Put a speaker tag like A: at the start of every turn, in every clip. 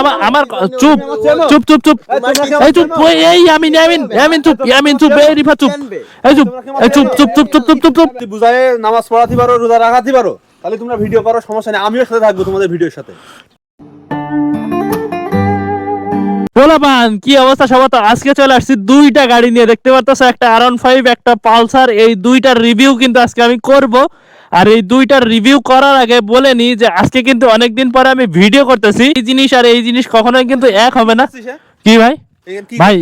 A: আমার আমার চুপ চুপ চুপ চুপ এই চুপ এই আমিন আমিন আমিন চুপ আমিন চুপ এই রিফা চুপ। এই চুপ এই চুপ চুপ চুপ চুপ চুপ চুপ চুপ।
B: বুঝায় নামাজ পড়াতে পারো রোজা রাখাতে পারো তাহলে তোমরা ভিডিও করো সমস্যা নেই আমিও সাথে থাকব তোমাদের ভিডিওর সাথে।
A: পোলাপান কি অবস্থা সবার তো? আজকে চলে আসছি দুইটা গাড়ি নিয়ে। দেখতে পারতেছো একটা আর ফাইভ একটা পালসার এই দুইটার রিভিউ কিন্তু আজকে আমি করব। আর এই দুইটার রিভিউ করার আগে বলে নি যে আজকে কিন্তু অনেকদিন পরে আমি ভিডিও করতেছি। এই জিনিস আর এই জিনিস কখনোই কিন্তু এক হবে না। কি ভাই? ভাই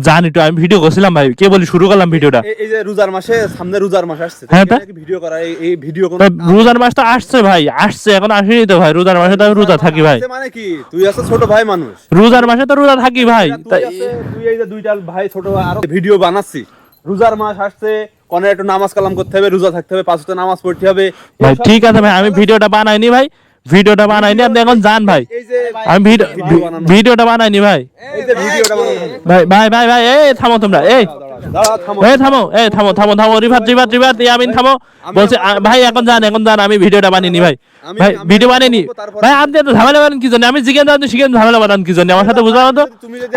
A: জানি তো আমি ভিডিও করছিলাম ভাই কে বলি শুরু করলাম ভিডিওটা
B: এই- যে রোজার মাসে সামনে রোজার মাস আসছে
A: হ্যাঁ?
B: ভিডিও করা এই- ভিডিও কোন
A: রোজার মাস তো আসছে ভাই আসছে এখন আসেনি তো ভাই রোজার মাসে তো আমি রোজা থাকি ভাই।
B: মানে কি? তুই আছে ছোট ভাই মানুষ।
A: রোজার মাসে তো রোজা থাকি ভাই
B: তুই এই যে দুইটা ভাই ছোট ভাই আরও ভিডিও বানাচ্ছি। রোজার মাস আসছে কোনে একটু নামাজ কালাম করতে হবে রোজা থাকতে হবে পাঁচ ওয়াক্ত নামাজ পড়তে হবে।
A: ভাই ঠিক আছে ভাই আমি ভিডিওটা বানাইনি ভাই ভিডিওটা বানাইনি আপনি এখন যান ভাই। আমি ভিডিওটা বানাইনি ভাই ভাই ভাই ভাই এই থামো তোমরা এই।
B: থামো।
A: এই থামো এই থামো থামো থামো রিভার রিভার রিভার ইয়ামিন থামো। বলছি ভাই এখন যান এখন যান আমি ভিডিওটা বানিয়ে ভাই। ভাই ভিডিও
B: এখন
A: বানিয়ে
B: বলব, তারপরে-
A: ভাই আপনি এত ঝামেলা বানান কি জন্য? আমি জিজ্ঞেস আপনি শিখেন ঝামেলা বানান কি জন্য? আমার সাথে বুঝলাম তো।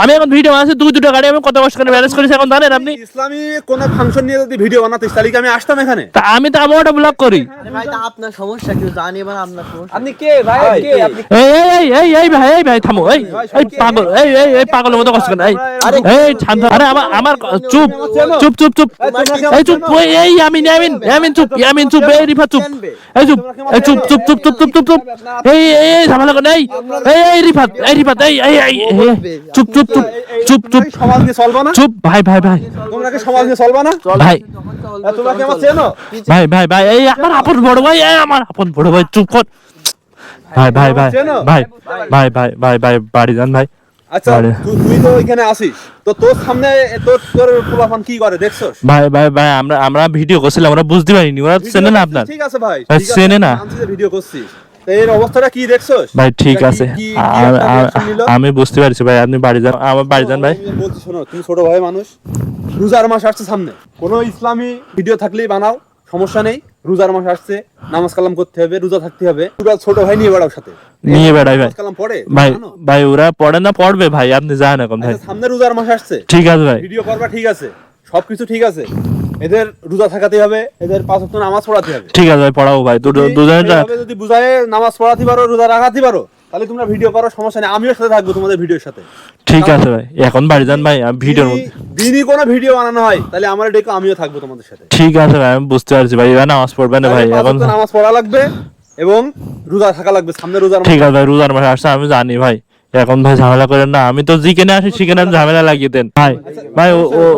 A: আমি এখন ভিডিও বানাচ্ছি দুই দুটো গাড়ি আমি কত কষ্ট করে ম্যানেজ করেছি এখন জানেন আপনি?
B: ইসলামী কোন ফাংশন নিয়ে যদি ভিডিও বানাতিস তাহলে আমি আসতাম এখানে?
A: তা আমি তো আমার ব্লগ করি।
C: ভাই তা আপনার সমস্যা কি? জানি এবার আপনার সমস্যা।
B: আপনি কে? ভাই কে? আপনি
A: এই এই এই এই এই ভাই এই ভাই থামো এই এই পাগল এই এই এই পাগলের মতো কষ্ট করেন এই। এই আরে আমার আমার চুপ চুপ চুপ চুপ এই চুপ ওই, এই আমিন আমিন আমিন চুপ আমিন চুপ এই রিফা চুপ। এই চুপ এই চুপ চুপ চুপ চুপ চুপ চুপ চুপ। এই এই এই ঝামেলা করেন এই এই এই রিফাত এই রিফাত এই এই এই চুপ চুপ চুপ চুপ চুপ।
B: সমাজ নিয়ে চলবা না?
A: চুপ ভাই ভাই ভাই।
B: তোমরা কি সমাজ নিয়ে চলবা না?
A: ভাই।
B: তোমরা কি আমার চেনো?
A: ভাই ভাই ভাই এই আমার আপন বড় ভাই এই আমার আপন বড় ভাই চুপ কর। ভাই ভাই ভাই ভাই ভাই ভাই ভাই ভাই বাড়ি যান ভাই।
B: আচ্ছা তুই তো এখানে আসিস তো তোর সামনে তোর তোর পোলাপান কি করে দেখছস?
A: ভাই ভাই ভাই আমরা আমরা ভিডিও করছিলাম আমরা বুঝতে পারিনি ওরা চেনে না আপনার।
B: ঠিক আছে ভাই
A: চেনে না।
B: আমি ভিডিও করছি এর অবস্থাটা কি দেখছস?
A: ভাই ঠিক আছে? আমি বুঝতে পারছি ভাই আপনি বাড়ি যান আমার বাড়ি যান ভাই।
B: বলছি শোনো তুমি ছোট ভাই মানুষ রোজার মাস আসছে সামনে। কোনো ইসলামী ভিডিও থাকলেই বানাও সমস্যা নেই। রোজার মাস আসছে নামাজ কালাম করতে হবে রোজা থাকতে হবে। পুরা ছোট ভাই নিয়ে বেড়াও সাথে।
A: নিয়ে বেড়াই ভাই।
B: কালাম পড়ে
A: ভাই ভাই ওরা পড়ে না পড়বে ভাই আপনি যান এখন ভাই।
B: আচ্ছা, সামনে রোজার মাস আসছে।
A: ঠিক আছে ভাই।
B: ভিডিও করবা ঠিক আছে। সবকিছু ঠিক আছে। এদের রোজা থাকাতে হবে এদের পাঁচ ওয়াক্ত নামাজ পড়াতে হবে।
A: ঠিক আছে ভাই পড়াও ভাই। দুজনে
B: যদি বুঝায় নামাজ পড়াতে পারো রোজা রাখাতে পারো তাহলে তোমরা ভিডিও করো সমস্যা নেই। আমিও সাথে থাকব তোমাদের ভিডিওর সাথে।
A: ঠিক আছে ভাই এখন বাড়ি যান ভাই আমি ভিডিওর মধ্যে
B: দিনই কোনো ভিডিও বানানো হয় তাহলে আমার ডেকে আমিও থাকব তোমাদের সাথে।
A: ঠিক আছে ভাই আমি বুঝতে পারছি ভাই এবার নামাজ পড়বে না ভাই এখন
B: নামাজ পড়া লাগবে এবং রোজা থাকা লাগবে সামনে রোজার
A: ঠিক আছে ভাই রোজার মাসে আসছে আমি জানি ভাই। এখন ভাই ঝামেলা করেন না আমি তো জিকেনে আসি সেখানে ঝামেলা লাগিয়ে দেন। ভাই ভাই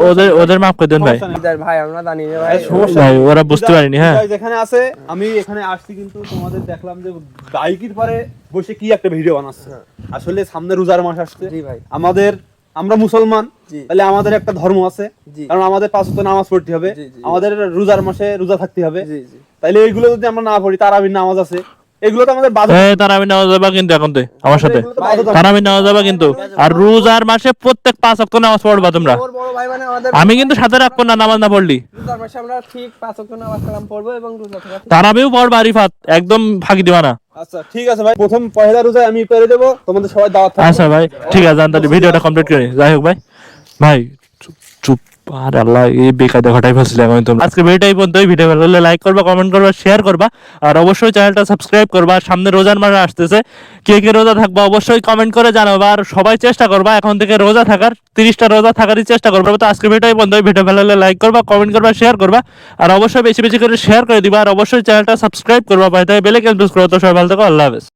A: ওদের ওদের মাফ করে দেন ভাই।
C: ভাই আমরা জানি ভাই
B: আরে সমস্যা
A: ভাই
B: নেই।
A: ওরা বুঝতে পারিনি হ্যাঁ।
B: যেখানে আছে আমি এখানে আসছি কিন্তু তোমাদের দেখলাম যে বাইকের পরে বসে কি একটা ভিডিও বানাচ্ছে। আসলে সামনে রোজার মাস আসছে।
C: ভাই।
B: আমাদের আমরা মুসলমান তাহলে আমাদের একটা ধর্ম আছে। কারণ আমাদের পাঁচ ওয়াক্ত নামাজ পড়তে হবে। আমাদের রোজার মাসে রোজা থাকতে হবে। তাইলে এইগুলো যদি আমরা না পড়ি তারাবির নামাজ আছে। এগুলো তো আমাদের বাধা।
A: এই তারা আমি নেওয়া যাবে কিন্তু এখন আমার সাথে।
B: এগুলো তো বাধ্যতামূলক।
A: তারা আমি নেওয়া কিন্তু। আর মাসে প্রত্যেক পাঁচ নামাজ পড়বা তোমরা।
C: মানে
A: আমি কিন্তু সাথে রাখব না নামাজ না পড়লি।
C: রোজার মাসে আমরা ঠিক পাঁচ ওয়াক্ত নামাজ কালাম পড়ব এবং রোজা
A: তারাবিও পড়বা আরিফাত। একদম ফাঁকি দিবা না।
B: আচ্ছা ঠিক আছে ভাই। প্রথম পয়লা রোজায় আমি করে দেবো। তোমাদের সবাই দাওয়াত
A: আচ্ছা ভাই ঠিক আছে তাহলে ভিডিওটা কমপ্লিট করি। যাই হোক ভাই। ভাই চুপ চুপ। আর আল্লাহ এই আমি তোমরা আজকে ভিডিওটাই পর্যন্ত ভিডিও ভালো লাইক করবা কমেন্ট করবা শেয়ার করবা। আর অবশ্যই চ্যানেলটা সাবস্ক্রাইব করবা। সামনে রোজার মাস আসতেছে। কে কে রোজা থাকবা অবশ্যই কমেন্ট করে জানাবা। আর সবাই চেষ্টা করবা, এখন থেকে রোজা থাকার, তিরিশটা রোজা থাকারই চেষ্টা করবা। তো আজকে ভিডিওটাই পর্যন্ত ভিডিও ভালো লাগলে লাইক করবা কমেন্ট করবা শেয়ার করবা। আর অবশ্যই বেশি বেশি করে শেয়ার করে দিবা। আর অবশ্যই চ্যানেলটা সাবস্ক্রাইব করবা। ভাই তাই বেলে কেন করো। তো সবাই ভালো থাকো। আল্লাহ হাফেজ।